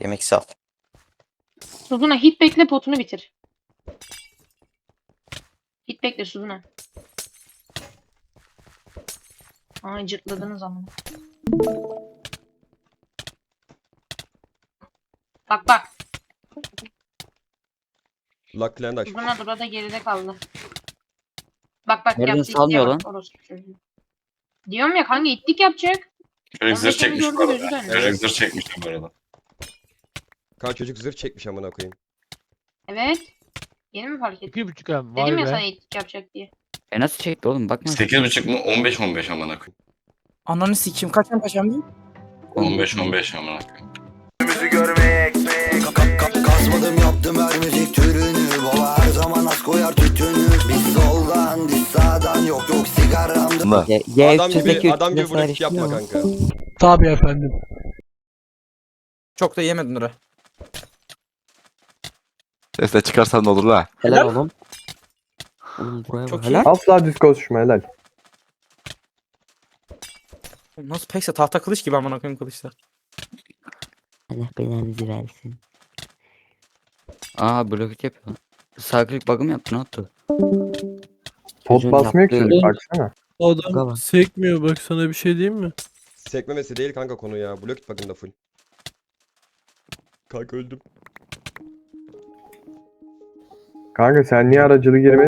Yemek sal. Suzuna hit bekle potunu bitir. Hit bekle Suzuna. Ay cırtladınız ama. Bak bak. Luck Clan aç. Suzuna burada geride kaldı. Bak bak Nereden yaptı salmıyor bak, orospu çocuğu. Diyorum ya kanka ittik yapacak. Çocuk zırh çekmiş bu arada. Çocuk zırh çekmiş bu arada. Kanka çocuk zırh çekmiş amına koyayım. Evet. Yeni mi fark ettin? 2.5 hem vay Dedim ya be. sana ittik yapacak diye. E nasıl çekti oğlum bakma. 8.5 mu? 15 15 amına koyayım. Ananı sikeyim kaç tane paşam değil? 15 15 amına koyayım. Kasmadım yaptım her müzik türünü Baba her zaman az koyar tütünü Biz soldan biz sağdan yok yok sigaramda Ye, ye Adam gibi adam gibi blok yapma kanka. Tabii efendim. Çok da yemedin Nura. Sesle çıkarsan ne olur la? Helal oğlum. Oğlum buraya Çok bak. iyi. Helal. Asla düz konuşma helal. Nasıl pekse tahta kılıç gibi amına koyayım kılıçlar. Allah belanızı versin. Aa blok yapıyor. Sağ klik bug'ı mı yaptı ne yaptı? Pot Çocuğun basmıyor ki yaptığı- baksana. Adam Tamam. sekmiyor bak sana bir şey diyeyim mi? Sekmemesi değil kanka konu ya. Blok it bakın da full. Kanka öldüm. Kanka sen niye aracılığı girmedin?